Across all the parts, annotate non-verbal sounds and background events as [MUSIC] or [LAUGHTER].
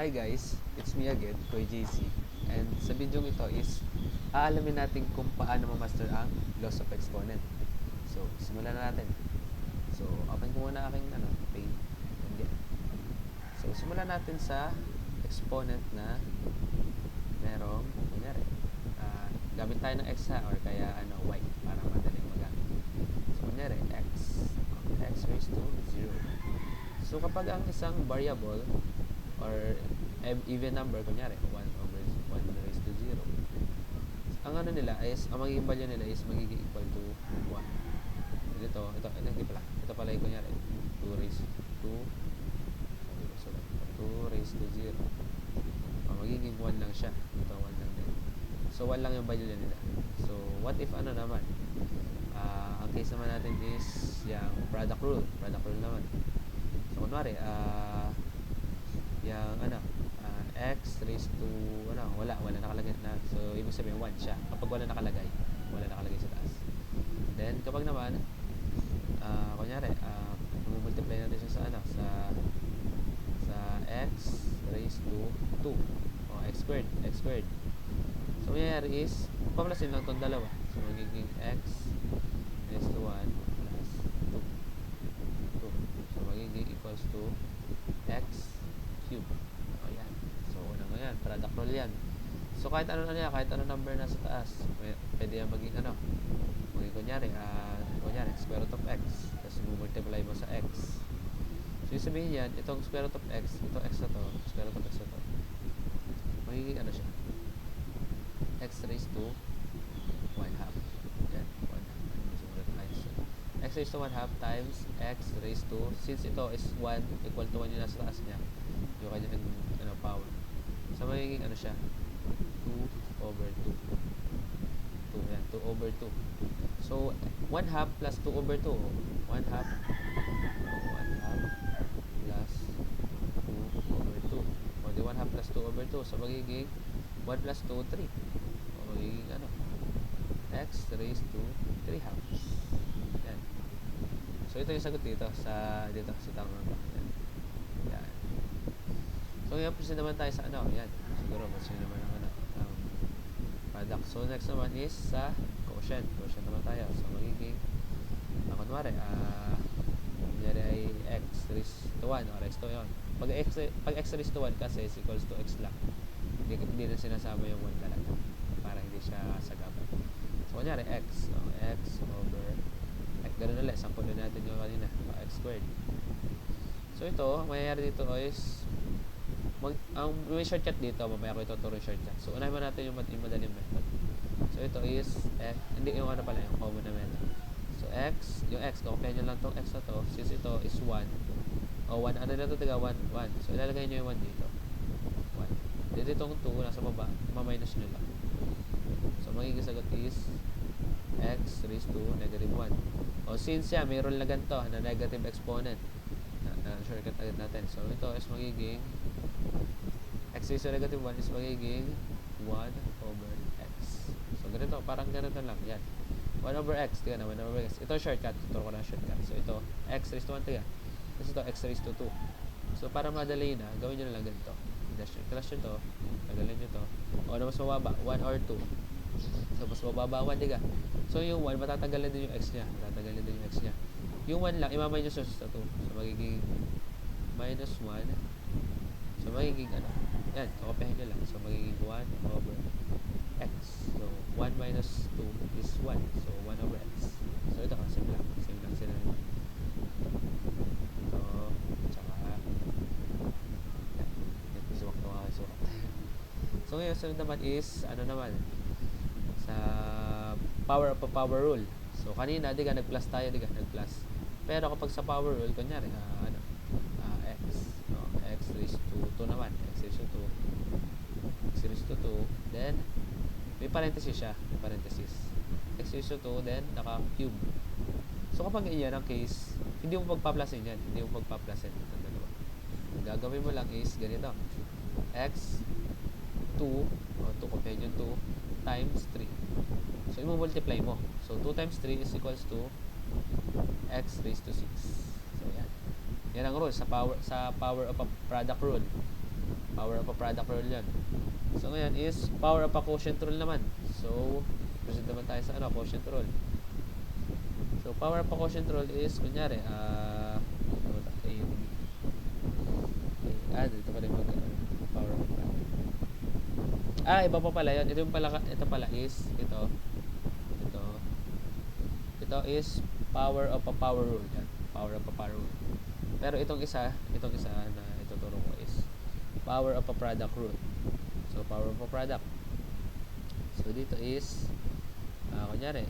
Hi guys, it's me again, Koy JC. And sa video ito is aalamin natin kung paano ma-master ang loss of exponent. So, simulan na natin. So, open ko muna aking ano, paint. And get. So, simulan natin sa exponent na merong, kunyari, ah, gamit tayo ng x ha, or kaya ano, y, para madaling magamit. So, kunyari, x, x raised to 0. So, kapag ang isang variable, or ev- even number, kunyari, 1 over 1 raised to 0. Ang ano nila is, ang magiging value nila is magiging equal to 1. Ito, ito, ito, hindi pala. Ito pala yung kunyari, 2 raised to, so, 2 raised to 0. Oh, magiging 1 lang siya. Ito, 1 lang din. So, 1 lang yung value nila. So, what if ano naman? Ah, ang case naman natin is yung product rule. Product rule naman. So, kunwari, ah, yung ano, ah, x raised to, ano, wala, wala nakalagay na. So, ibig sabihin 1 siya. Kapag wala nakalagay, wala nakalagay sa taas. Then, kapag naman, ah, kunyari, ah, multiply natin siya sa ano, sa, sa x raised to 2. O, x squared, x squared. So, mangyayari is, paplasin lang itong dalawa. So, magiging x raised to 1 plus 2. 2. So, magiging equals to x cube. O, yan. So, una mo rule yan. So, kahit ano na yan, kahit ano number na sa taas, pwe- pwede yan maging ano, maging kunyari, ah, kunyari, square root of x. Tapos, multiply mo sa x. So, yung sabihin yan, itong square root of x, itong x na to, square root of x na to, magiging ano siya, x raised to 1 half. Yan, 1 half. Ano, x raised to 1 half times x raised to, since ito is 1, equal to 1 yung nasa taas niya, yung kanyang ano, power. So, magiging ano siya, 2 over 2. 2, yan, 2 over 2. So, 1 half plus 2 over 2. 1 half, 1 half plus 2 over 2. O, di 1 half plus 2 over 2. So, magiging 1 plus 2, 3. O, magiging ano, x raised to 3 halves. Yan. So, ito yung sagot dito sa, dito, sa tamang ba. Yan. Yan. So, ngayon, proceed naman tayo sa ano, yan. Siguro, proceed naman ang ano, um, product. So, next naman is sa quotient. Quotient naman tayo. So, magiging, ah, kunwari, ah, kunyari ay x raised to 1 or x to 1. Pag x, pag x raised to 1 kasi is equals to x lang. Hindi, hindi na sinasama yung 1 talaga. Para hindi siya sagapan. So, kunyari x. So, x over, like, ganun ulit. Sampulin natin yung kanina. x squared. So, ito, ang dito is, mag, ang may shortcut dito, mamaya ko ituturo yung shortcut. So, unahin mo natin yung, mad- madaling method. So, ito is, eh, hindi yung ano pala, yung common na method. So, x, yung x, kukupihan nyo lang tong x na to, since ito is 1. O, 1, ano na ito, taga 1, 1. So, ilalagay nyo yung 1 dito. 1. Dito itong 2, nasa baba, ma-minus nyo lang. So, magiging sagot is, x raised to negative 1. O, since yan, mayroon na ganito, na negative exponent, na, na shortcut agad natin. So, ito is magiging x raised to negative 1 is magiging 1 over x. So, ganito, parang ganito lang. Yan. 1 over x. Tiga na, 1 over x. Ito shortcut. Tuturo ko na shortcut. So, ito, x raised to 1, tiga. Tapos ito, x raised to 2. So, para madali na, gawin nyo na lang ganito. Dash nyo. Clash nyo to. Tagalin nyo to. O, na mas mababa, 1 or 2. So, mas mababa 1, tiga. So, yung 1, matatanggalan din yung x niya. Matatanggalan din yung x niya. Yung 1 lang, imaminus nyo sa 2. So, magiging minus 1. So, magiging ano? Yan, kakopihin nyo lang. So, magiging 1 over x. So, 1 minus 2 is 1. So, 1 over x. So, ito, same lang. Same lang sila. Ito, tsaka, yan. Yan, suwak na mga suwak. So, ngayon, sunod naman is, ano naman, sa power of a power rule. So, kanina, di ka, nag-plus tayo, di ka, nag-plus. Pero kapag sa power rule, kunyari, ah, no, x raised to 2 naman, to 2, x raised to 2, then, may parenthesis siya, may parenthesis. x to 2, then, naka-cube. So, kapag iyan ang case, hindi mo pagpaplasin yan, hindi mo pagpaplasin itong dalawa. Ang gagawin mo lang is, ganito, x, 2, o 2 companion 2, times 3. So, i-multiply mo. So, 2 times 3 is equals to x raised to 6. Yan. Ang rule sa power sa power of a product rule. Power up a product rule yan. So ngayon is power up a quotient rule naman. So, proceed naman tayo sa ano, quotient rule. So, power up a quotient rule is, kunyari, ah, ano ba ito? A, B. Okay. Ah, dito pa rin mag, power up a. Ah, iba pa pala yun. Ito yung pala, ito pala is, ito, ito, ito is power of a power rule. Yan. Power of a power rule. Pero itong isa, itong isa na ituturo ko is power of a product rule. So, power of a product. So, dito is, ah, kunyari,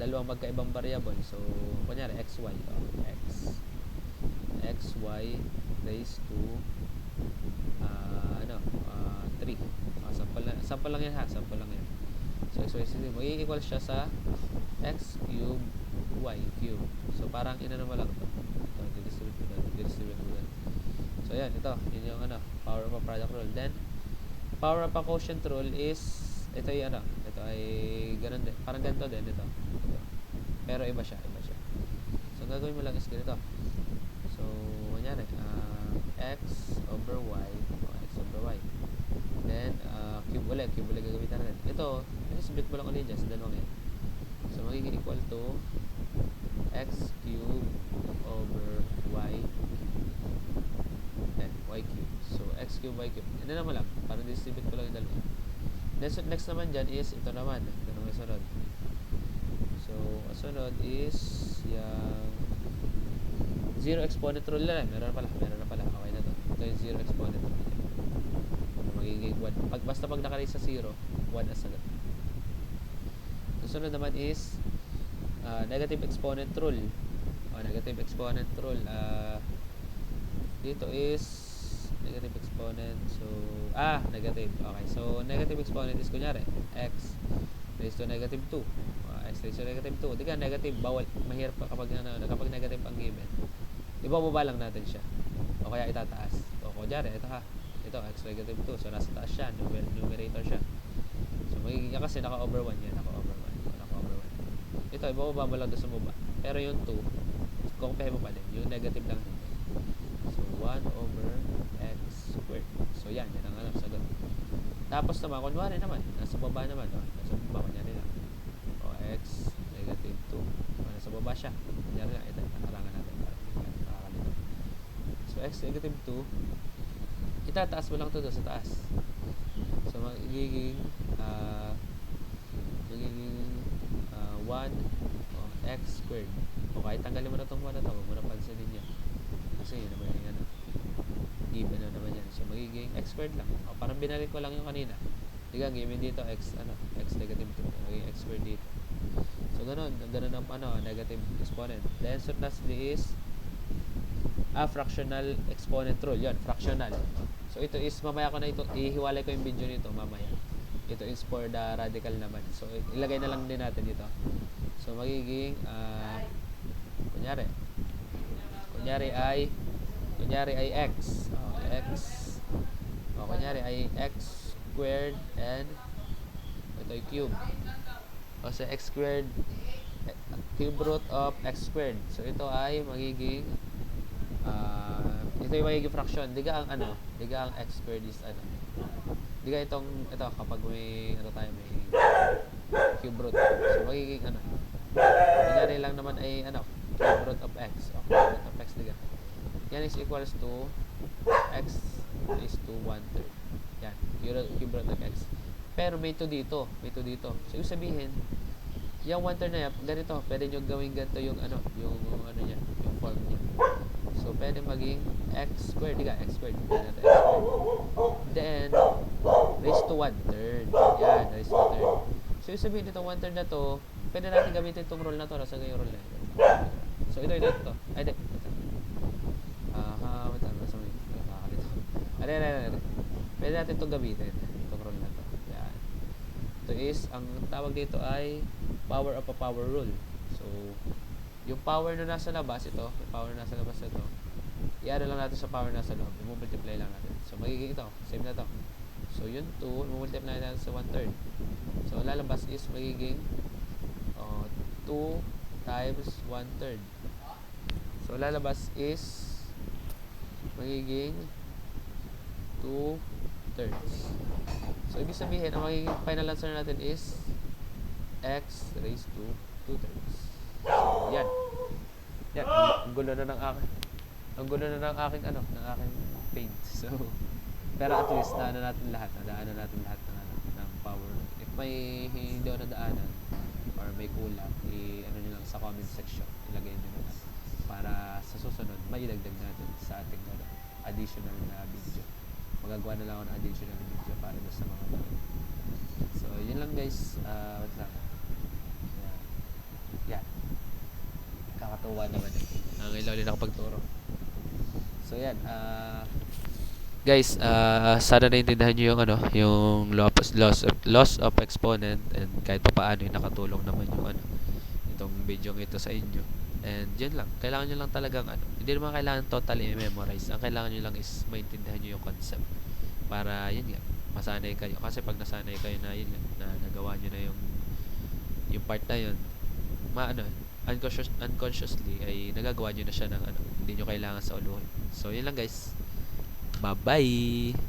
dalawang magkaibang variable. So, kunyari, x, y. Oh, x. x, y raised to ah, ano, ah, 3. Ah, sample, lang, sample lang yan ha. Sample lang yan. So, x, y, z. Mag-equal siya sa x cube y cube. So, parang inano mo lang ito. Didistribute mo doon. So, yan. Ito. Yun yung ano, power a product rule. Then, power a quotient rule is, ito yung ano, ito ay ganun din. Parang ganito din. Ito. ito. Pero iba siya. Iba siya. So, gagawin mo lang is ganito. So, kunyari, ah, x over y. O, x over y. Then, ah, cube ulit. Cube ulit gagamitan natin. Ito, split mo lang ulit dyan sa dalawang yan. So, magiging equal to x cube over y cube. Then, y cube. So, x cube, y cube. Ano naman lang, para distribute ko lang yung dalawa. Then, next naman dyan is, ito naman. Ito naman sunod. So, ang sunod is, yung zero exponent rule na lang. Meron na pala, meron na pala. Okay na to. Ito yung zero exponent rule. Magiging 1. Pag, basta pag nakalagay sa 0, 1 as agad. Susunod naman is ah, negative exponent rule. O, negative exponent rule. ah dito is negative exponent. So, ah, negative. Okay. So, negative exponent is kunyari, x raised to negative 2. Ah, x raised to negative 2. Di ka negative, bawal. Mahirap pa kapag, ano, kapag negative ang given. Ibababa lang natin siya. O kaya itataas. O, kunyari, ito ha. Ito, x negative 2. So, nasa taas siya. Numer- numerator siya. So, magiging kasi naka-over 1 yan. Naka-over 1. So, naka-over 1. Ito, ibababa mo lang sa baba. Pero yung 2, kukumpahin mo pa din. Yung negative lang din. So, 1 over x squared. So, yan. Yan ang ano, sagot. Tapos naman, kunwari naman, nasa baba naman. O, nasa baba, kunyari lang. O, x negative 2. O, nasa baba siya. Kunyari lang, ito, nakarangan natin. Nakakalito. So, x negative 2, itataas mo lang ito sa taas. So, magiging, ah, magiging ah, 1 o x squared. O kahit tanggalin mo na itong 1 na ito, huwag mo na pansinin yan. Kasi yun naman yung ano, given na naman yan. So, magiging x squared lang. O, parang binalik ko lang yung kanina. Diga, given dito, x, ano, x negative 2. Magiging x squared dito. So, ganun. Ganun ang, ano, negative exponent. Then, so, lastly is, ah, fractional exponent rule. Yun, fractional. So, ito is, mamaya ko na ito, ihiwalay ko yung video nito mamaya. Ito is for the radical naman. So, ilagay na lang din natin dito. So, magiging, ah, kunyari, kunyari ay, kunyari ay x. Oh, x. O, kunyari ay x squared and, ito ay cube. O, sa x squared, cube root of x squared. So, ito ay magiging, ah, ito yung magiging fraction. Diga ang ano, diga ang x squared is ano. Diga itong, ito, kapag may, ano tayo, may cube root. So, magiging ano, kunyari lang naman ay, ano, root of x. O, cube root of x, diga. Yan is equals to x is to 1 third. Yan, cube root, of x. Pero may 2 dito, may 2 dito. So, ibig sabihin, yung 1 third na yan, ganito, pwede nyo gawin ganito yung ano, yung ano niya, yung form niya. So, pwede maging x squared, diga, x squared. Pwede natin x squared. Then, raised to 1 third. Yan, raised to 1 third. So, ibig sabihin itong 1 third na to, pwede natin gamitin itong rule na to. Nasa yung rule na ito. So, ito, ito, ito. Ay, di. Ito. Aha, wait lang. Nasa may, nakakalito. Ano, ano, ano. Pwede natin itong gamitin. Itong rule na to. Yan. Ito is, ang tawag dito ay power of a power rule. So, yung power na nasa labas, ito, yung power na nasa labas ito, i-ano lang natin sa power na nasa loob. I-multiply lang natin. So, magiging ito. Same na to. So, yun 2, i-multiply natin sa 1 third. So, lalabas is magiging uh, 2 times 1 third. So, lalabas is magiging 2 thirds. So, ibig sabihin, ang magiging final answer natin is x raised to 2 thirds. So, yan. Yan. Ang gulo na ng aking ang gulo na ng aking ano, ng aking paint. [LAUGHS] So, pero at least naano natin lahat, nadaanan natin lahat ng ano, ng power. If may hindi ako nadaanan or may kulang, i ano niyo lang sa comment section, ilagay niyo na lang para sa susunod maidagdag natin sa ating ano, additional na video. Magagawa na lang ako ng additional video para doon sa mga ganun. So, yun lang guys. Uh, wait lang. Yan. Yan. Kakatuwa naman eh. Ang ilaw din ako pagturo. So, yan. ah guys, ah sana naintindihan niyo yung ano, yung loss loss of, loss of exponent and kahit pa paano yung nakatulong naman yung ano itong video ito sa inyo. And yun lang, kailangan nyo lang talagang ano, hindi naman kailangan totally memorize. Ang kailangan nyo lang is maintindihan nyo yung concept. Para yun nga, masanay kayo. Kasi pag nasanay kayo na yun nga, na nagawa nyo na yung yung part na yun, maano, unconscious, unconsciously ay nagagawa nyo na siya ng ano, hindi nyo kailangan sa uluhin. So yun lang guys. Bye bye.